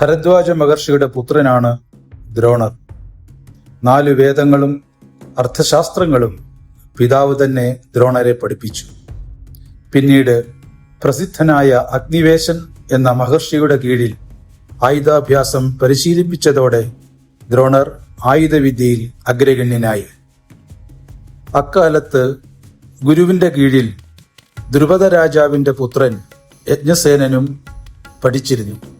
ഭരദ്വാജ മഹർഷിയുടെ പുത്രനാണ് ദ്രോണർ. നാല് വേദങ്ങളും അർത്ഥശാസ്ത്രങ്ങളും പിതാവ് തന്നെ ദ്രോണരെ പഠിപ്പിച്ചു. പിന്നീട് പ്രസിദ്ധനായ അഗ്നിവേശൻ എന്ന മഹർഷിയുടെ കീഴിൽ ആയുധാഭ്യാസം പരിശീലിപ്പിച്ചതോടെ ദ്രോണർ ആയുധവിദ്യയിൽ അഗ്രഗണ്യനായി. അക്കാലത്ത് ഗുരുവിന്റെ കീഴിൽ ദ്രുപദ രാജാവിന്റെ പുത്രൻ യജ്ഞസേനനും പഠിച്ചിരുന്നു.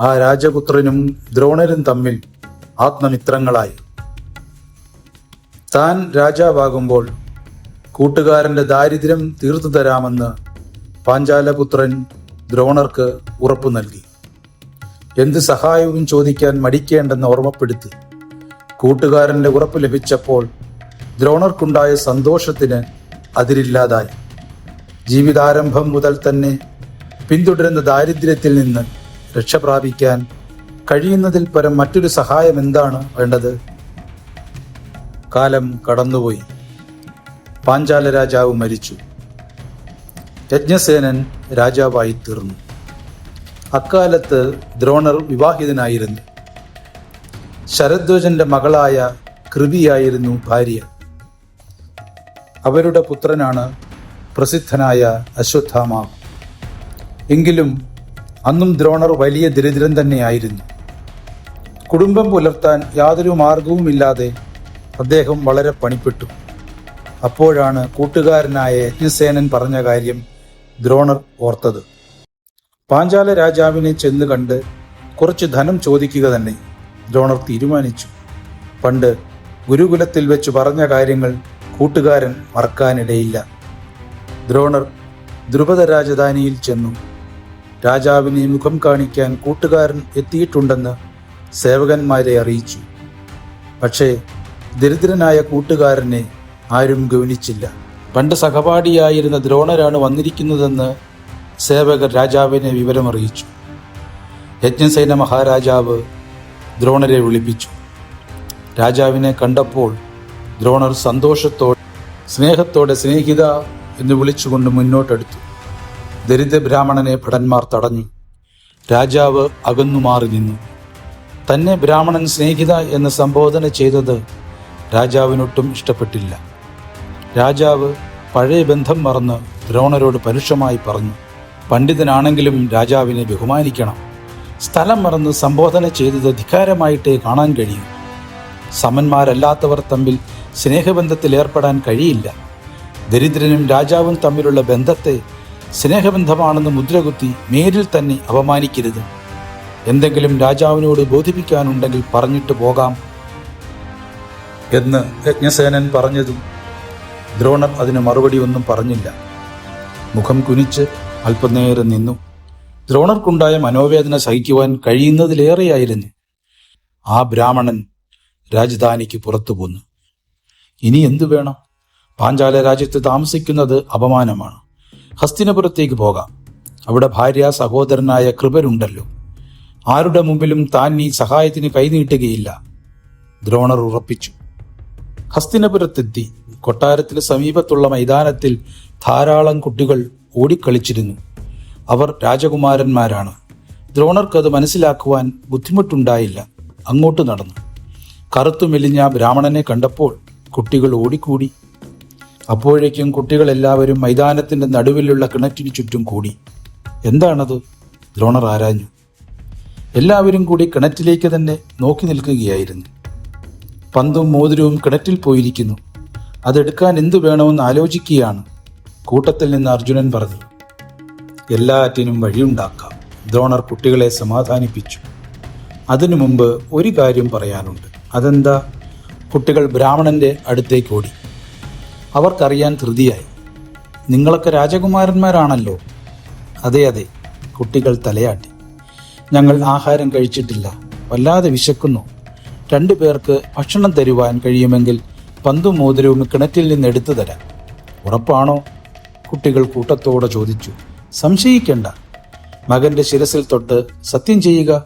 ആ രാജപുത്രനും ദ്രോണരും തമ്മിൽ ആത്മമിത്രങ്ങളായി. താൻ രാജാവാകുമ്പോൾ കൂട്ടുകാരന്റെ ദാരിദ്ര്യം തീർത്തു തരാമെന്ന് പാഞ്ചാലപുത്രൻ ദ്രോണർക്ക് ഉറപ്പു നൽകി. എന്ത് സഹായവും ചോദിക്കാൻ മടിക്കേണ്ടെന്ന് ഓർമ്മപ്പെടുത്തി കൂട്ടുകാരന്റെ ഉറപ്പ് ലഭിച്ചപ്പോൾ ദ്രോണർക്കുണ്ടായ സന്തോഷത്തിന് അതിരില്ലാതായി. ജീവിതാരംഭം മുതൽ തന്നെ പിന്തുടരുന്ന ദാരിദ്ര്യത്തിൽ നിന്ന് രക്ഷപ്രാപിക്കാൻ കഴിയുന്നതിൽ പരം മറ്റൊരു സഹായം എന്താണ് വേണ്ടത്? കാലം കടന്നുപോയി. പാഞ്ചാല രാജാവ് മരിച്ചു. യജ്ഞസേനൻ രാജാവായി തീർന്നു. അക്കാലത്ത് ദ്രോണർ വിവാഹിതനായിരുന്നു. ശരദ്വജന്റെ മകളായ കൃതിയായിരുന്നു ഭാര്യ. അവരുടെ പുത്രനാണ് പ്രസിദ്ധനായ അശ്വത്ഥാമ. എങ്കിലും അന്നും ദ്രോണർ വലിയ ദരിദ്രൻ തന്നെയായിരുന്നു. കുടുംബം പുലർത്താൻ യാതൊരു മാർഗവുമില്ലാതെ അദ്ദേഹം വളരെ പണിപ്പെട്ടു. അപ്പോഴാണ് കൂട്ടുകാരനായ യജ്ഞസേനൻ പറഞ്ഞ കാര്യം ദ്രോണർ ഓർത്തത്. പാഞ്ചാല രാജാവിനെ ചെന്ന് കണ്ട് കുറച്ച് ധനം ചോദിക്കുക തന്നെ ദ്രോണർ തീരുമാനിച്ചു. പണ്ട് ഗുരുകുലത്തിൽ വെച്ച് പറഞ്ഞ കാര്യങ്ങൾ കൂട്ടുകാരൻ മറക്കാനിടയില്ല. ദ്രോണർ ദ്രുപദ രാജധാനിയിൽ ചെന്നു. രാജാവിനെ മുഖം കാണിക്കാൻ കൂട്ടുകാരൻ എത്തിയിട്ടുണ്ടെന്ന് സേവകന്മാരെ അറിയിച്ചു. പക്ഷേ ദരിദ്രനായ കൂട്ടുകാരനെ ആരും ഗവനിച്ചില്ല പണ്ട് സഹപാഠിയായിരുന്ന ദ്രോണരാണ് വന്നിരിക്കുന്നതെന്ന് സേവകർ രാജാവിനെ വിവരമറിയിച്ചു. യജ്ഞസേന മഹാരാജാവ് ദ്രോണരെ വിളിപ്പിച്ചു. രാജാവിനെ കണ്ടപ്പോൾ ദ്രോണർ സന്തോഷത്തോടെ സ്നേഹത്തോടെ സ്നേഹിത എന്ന് വിളിച്ചുകൊണ്ട് മുന്നോട്ടെടുത്തു. ദരിദ്ര ബ്രാഹ്മണനെ ഭടന്മാർ തടഞ്ഞു. രാജാവ് അകന്നു മാറി നിന്നു. തന്നെ ബ്രാഹ്മണൻ സ്നേഹിത എന്ന് സംബോധന ചെയ്തത് രാജാവിനൊട്ടും ഇഷ്ടപ്പെട്ടില്ല. രാജാവ് പഴയ ബന്ധം മറന്ന് ദ്രോണരോട് പരുഷമായി പറഞ്ഞു പണ്ഡിതനാണെങ്കിലും രാജാവിനെ ബഹുമാനിക്കണം. സ്ഥലം മറന്ന് സംബോധന ചെയ്തത് ധിക്കാരമായിട്ടേ കാണാൻ കഴിയൂ. സമന്മാരല്ലാത്തവർ തമ്മിൽ സ്നേഹബന്ധത്തിൽ ഏർപ്പെടാൻ കഴിയില്ല. ദരിദ്രനും രാജാവും തമ്മിലുള്ള ബന്ധത്തെ സ്നേഹബന്ധമാണെന്ന് മുദ്രകുത്തി നേരിൽ തന്നെ അപമാനിക്കരുത്. എന്തെങ്കിലും രാജാവിനോട് ബോധിപ്പിക്കാനുണ്ടെങ്കിൽ പറഞ്ഞിട്ട് പോകാം എന്ന് യജ്ഞസേനൻ പറഞ്ഞതും ദ്രോണർ അതിന് മറുപടി ഒന്നും പറഞ്ഞില്ല. മുഖം കുനിച്ച് അല്പനേരം നിന്നു. ദ്രോണർക്കുണ്ടായ മനോവേദന സഹിക്കുവാൻ കഴിയുന്നതിലേറെയായിരുന്നു. ആ ബ്രാഹ്മണൻ രാജധാനിക്ക് പുറത്തു പോന്നു. ഇനി എന്തു വേണം? പാഞ്ചാല രാജ്യത്ത് താമസിക്കുന്നത് അപമാനമാണ്. ഹസ്തിനപുരത്തേക്ക് പോകാം. അവിടെ ഭാര്യ സഹോദരനായ കൃപരുണ്ടല്ലോ. ആരുടെ മുമ്പിലും താൻ ഈ സഹായത്തിന് കൈനീട്ടുകയില്ല. ദ്രോണർ ഉറപ്പിച്ചു. ഹസ്തിനപുരത്തെത്തി. കൊട്ടാരത്തിന് സമീപത്തുള്ള മൈതാനത്തിൽ ധാരാളം കുട്ടികൾ ഓടിക്കളിച്ചിരുന്നു. അവർ രാജകുമാരന്മാരാണ്. ദ്രോണർക്കത് മനസ്സിലാക്കുവാൻ ബുദ്ധിമുട്ടുണ്ടായില്ല. അങ്ങോട്ട് നടന്നു. കറുത്തു മെലിഞ്ഞ ബ്രാഹ്മണനെ കണ്ടപ്പോൾ കുട്ടികൾ ഓടിക്കൂടി. അപ്പോഴേക്കും കുട്ടികളെല്ലാവരും മൈതാനത്തിന്റെ നടുവിലുള്ള കിണറ്റിന് ചുറ്റും കൂടി. എന്താണത്? ദ്രോണർ ആരാഞ്ഞു. എല്ലാവരും കൂടി കിണറ്റിലേക്ക് തന്നെ നോക്കി നിൽക്കുകയായിരുന്നു. പന്തും മോതിരവും കിണറ്റിൽ പോയിരിക്കുന്നു. അതെടുക്കാൻ എന്തു വേണമെന്ന് ആലോചിക്കുകയാണ്. കൂട്ടത്തിൽ നിന്ന് അർജുനൻ പറഞ്ഞു എല്ലാറ്റിനും വഴിയുണ്ടാക്കാം. ദ്രോണർ കുട്ടികളെ സമാധാനിപ്പിച്ചു. അതിനു മുമ്പ് ഒരു കാര്യം പറയാനുണ്ട്. അതെന്താ? കുട്ടികൾ ബ്രാഹ്മണന്റെ അടുത്തേക്ക് ഓടി. അവർക്കറിയാൻ ധൃതിയായി. നിങ്ങളൊക്കെ രാജകുമാരന്മാരാണല്ലോ. അതെ അതെ കുട്ടികൾ തലയാട്ടി. ഞങ്ങൾ ആഹാരം കഴിച്ചിട്ടില്ല. വല്ലാതെ വിശക്കുന്നു. രണ്ടു പേർക്ക് ഭക്ഷണം തരുവാൻ കഴിയുമെങ്കിൽ പന്തും മോതിരവും കിണറ്റിൽ നിന്ന് എടുത്തു തരാം. ഉറപ്പാണോ? കുട്ടികൾ കൂട്ടത്തോടെ ചോദിച്ചു. സംശയിക്കേണ്ട. മകന്റെ ശിരസിൽ തൊട്ട് സത്യം ചെയ്യുക.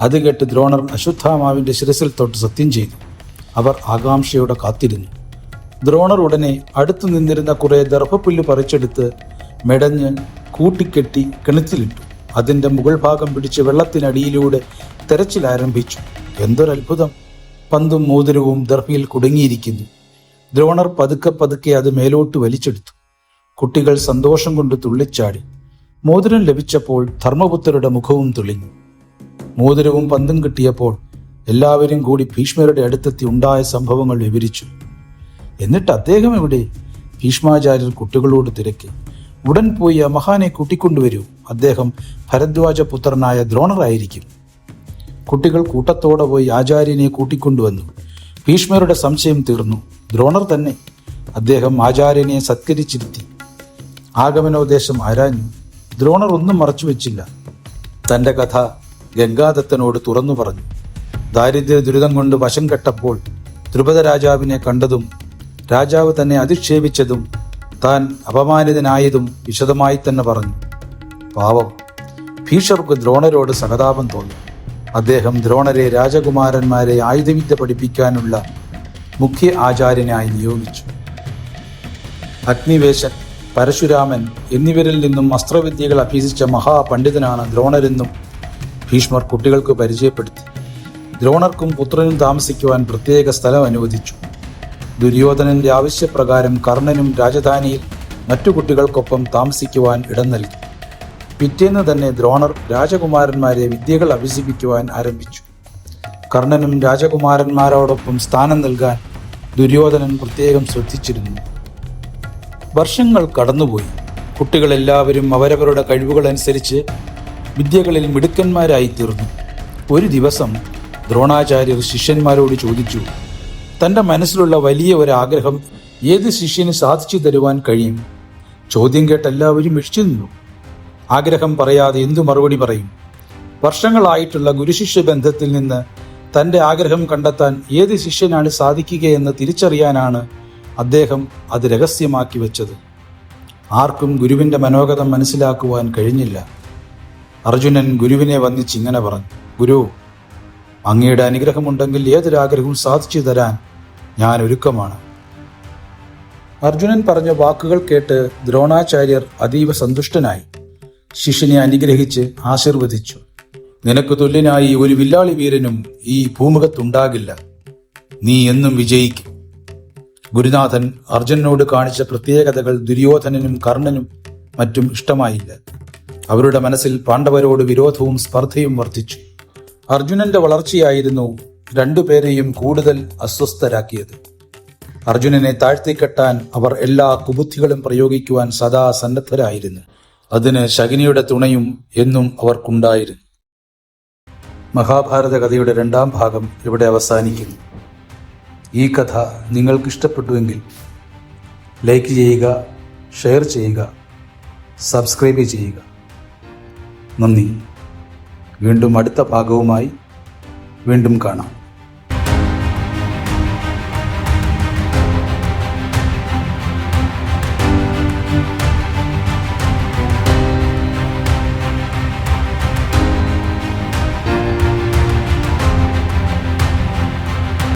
അത് കേട്ട് ദ്രോണർ അശ്വത്ഥാമാവിന്റെ ശിരസിൽ തൊട്ട് സത്യം ചെയ്തു. അവർ ആകാംക്ഷയോടെ കാത്തിരുന്നു. ദ്രോണർ ഉടനെ അടുത്തു നിന്നിരുന്ന കുറെ ദർഭപ്പുല്ല് പറിച്ചെടുത്ത് മെടഞ്ഞ് കൂട്ടിക്കെട്ടി കിണറ്റിലിട്ടു. അതിന്റെ മുകൾ ഭാഗം പിടിച്ച് വെള്ളത്തിനടിയിലൂടെ തെരച്ചിൽ ആരംഭിച്ചു എന്തൊരത്ഭുതം. പന്തും മോതിരവും ദർഭയിൽ കുടുങ്ങിയിരിക്കുന്നു. ദ്രോണർ പതുക്കെ പതുക്കെ അത് മേലോട്ട് വലിച്ചെടുത്തു. കുട്ടികൾ സന്തോഷം കൊണ്ട് തുള്ളിച്ചാടി. മോതിരം ലഭിച്ചപ്പോൾ ധർമ്മപുത്രരുടെ മുഖവും തുളിഞ്ഞു. മോതിരവും പന്തും കിട്ടിയപ്പോൾ എല്ലാവരും കൂടി ഭീഷ്മരുടെ അടുത്തെത്തി ഉണ്ടായ സംഭവങ്ങൾ വിവരിച്ചു. എന്നിട്ട് അദ്ദേഹം എവിടെ? ഭീഷ്മാചാര്യർ കുട്ടികളോട് തിരക്കി. ഉടൻ പോയി ആ മഹാനെ കൂട്ടിക്കൊണ്ടുവരൂ അദ്ദേഹം ഭരദ്വാജ പുത്രനായ ദ്രോണറായിരിക്കും. കുട്ടികൾ കൂട്ടത്തോടെ പോയി ആചാര്യനെ കൂട്ടിക്കൊണ്ടുവന്നു ഭീഷ്മരുടെ സംശയം തീർന്നു. ദ്രോണർ തന്നെ. അദ്ദേഹം ആചാര്യനെ സത്കരിച്ചിരുത്തി. ആഗമനോദ്ദേശം ആരാഞ്ഞു? ദ്രോണർ ഒന്നും മറച്ചു വെച്ചില്ല. തന്റെ കഥ ഗംഗാദത്തനോട് തുറന്നു പറഞ്ഞു. ദാരിദ്ര്യ ദുരിതം കൊണ്ട് വശം കെട്ടപ്പോൾ ദ്രുപദ രാജാവിനെ കണ്ടതും രാജാവ് തന്നെ അധിക്ഷേപിച്ചതും താൻ അപമാനിതനായതും വിശദമായി തന്നെ പറഞ്ഞു. പാവം. ഭീഷർക്ക് ദ്രോണരോട് സഹതാപം തോന്നി. അദ്ദേഹം ദ്രോണരെ രാജകുമാരന്മാരെ ആയുധവിദ്യ പഠിപ്പിക്കാനുള്ള മുഖ്യ ആചാര്യനായി നിയോഗിച്ചു. അഗ്നിവേശൻ പരശുരാമൻ എന്നിവരിൽ നിന്നും അസ്ത്രവിദ്യകൾ അഭ്യസിച്ച മഹാപണ്ഡിതനാണ് ദ്രോണരെന്നും ഭീഷ്മർ കുട്ടികൾക്ക് പരിചയപ്പെടുത്തി. ദ്രോണർക്കും പുത്രനും താമസിക്കുവാൻ പ്രത്യേക സ്ഥലം അനുവദിച്ചു. ദുര്യോധനന്റെ ആവശ്യപ്രകാരം കർണനും രാജധാനിയിൽ മറ്റു കുട്ടികൾക്കൊപ്പം താമസിക്കുവാൻ ഇടം നൽകി. പിറ്റേന്ന് തന്നെ ദ്രോണർ രാജകുമാരന്മാരെ വിദ്യകൾ അഭ്യസിപ്പിക്കുവാൻ ആരംഭിച്ചു. കർണനും രാജകുമാരന്മാരോടൊപ്പം സ്ഥാനം നൽകാൻ ദുര്യോധനൻ പ്രത്യേകം ശ്രദ്ധിച്ചിരുന്നു. വർഷങ്ങൾ കടന്നുപോയി. കുട്ടികളെല്ലാവരും അവരവരുടെ കഴിവുകളനുസരിച്ച് വിദ്യകളിൽ മിടുക്കന്മാരായി തീർന്നു ഒരു ദിവസം ദ്രോണാചാര്യർ ശിഷ്യന്മാരോട് ചോദിച്ചു തന്റെ മനസ്സിലുള്ള വലിയ ആഗ്രഹം ഏത് ശിഷ്യന് സാധിച്ചു തരുവാൻ കഴിയും? ചോദ്യം കേട്ട് എല്ലാവരും ഇഴിച്ചു നിന്നു ആഗ്രഹം പറയാതെ എന്തു മറുപടി പറയും? വർഷങ്ങളായിട്ടുള്ള ഗുരുശിഷ്യ ബന്ധത്തിൽ നിന്ന് തന്റെ ആഗ്രഹം കണ്ടെത്താൻ ഏത് ശിഷ്യനാണ് സാധിക്കുകയെന്ന് തിരിച്ചറിയാനാണ് അദ്ദേഹം അത് രഹസ്യമാക്കി വെച്ചത്. ആർക്കും ഗുരുവിന്റെ മനോഗതം മനസ്സിലാക്കുവാൻ കഴിഞ്ഞില്ല. അർജുനൻ ഗുരുവിനെ വന്നിച്ച് ഇങ്ങനെ പറഞ്ഞു ഗുരു അങ്ങയുടെ അനുഗ്രഹമുണ്ടെങ്കിൽ ഏതൊരാഗ്രഹവും സാധിച്ചു തരാൻ ഞാൻ ഒരുക്കമാണ് അർജുനൻ പറഞ്ഞ വാക്കുകൾ കേട്ട് ദ്രോണാചാര്യർ അതീവ സന്തുഷ്ടനായി. ശിഷ്യനെ അനുഗ്രഹിച്ച് ആശീർവദിച്ചു. നിനക്ക് തുല്യനായി ഒരു വില്ലാളി വീരനും ഈ ഭൂമുഖത്തുണ്ടാകില്ല. നീ എന്നും വിജയിക്കും. ഗുരുനാഥൻ അർജുനനോട് കാണിച്ച പ്രത്യേകതകൾ ദുര്യോധനനും കർണനും മറ്റും ഇഷ്ടമായില്ല. അവരുടെ മനസ്സിൽ പാണ്ഡവരോട് വിരോധവും സ്പർദ്ധയും വർദ്ധിച്ചു. അർജുനന്റെ വളർച്ചയായിരുന്നു രണ്ടുപേരെയും കൂടുതൽ അസ്വസ്ഥരാക്കിയത്. അർജുനനെ താഴ്ത്തിക്കെട്ടാൻ അവർ എല്ലാ കുബുദ്ധികളും പ്രയോഗിക്കുവാൻ സദാ സന്നദ്ധരായിരുന്നു. അതിന് ശകിനിയുടെ തുണയും എന്നും അവർക്കുണ്ടായിരുന്നു. മഹാഭാരത കഥയുടെ രണ്ടാം ഭാഗം ഇവിടെ അവസാനിക്കുന്നു. ഈ കഥ നിങ്ങൾക്കിഷ്ടപ്പെട്ടുവെങ്കിൽ ലൈക്ക് ചെയ്യുക ഷെയർ ചെയ്യുക സബ്സ്ക്രൈബ് ചെയ്യുക. നന്ദി. വീണ്ടും അടുത്ത ഭാഗവുമായി വീണ്ടും കാണാം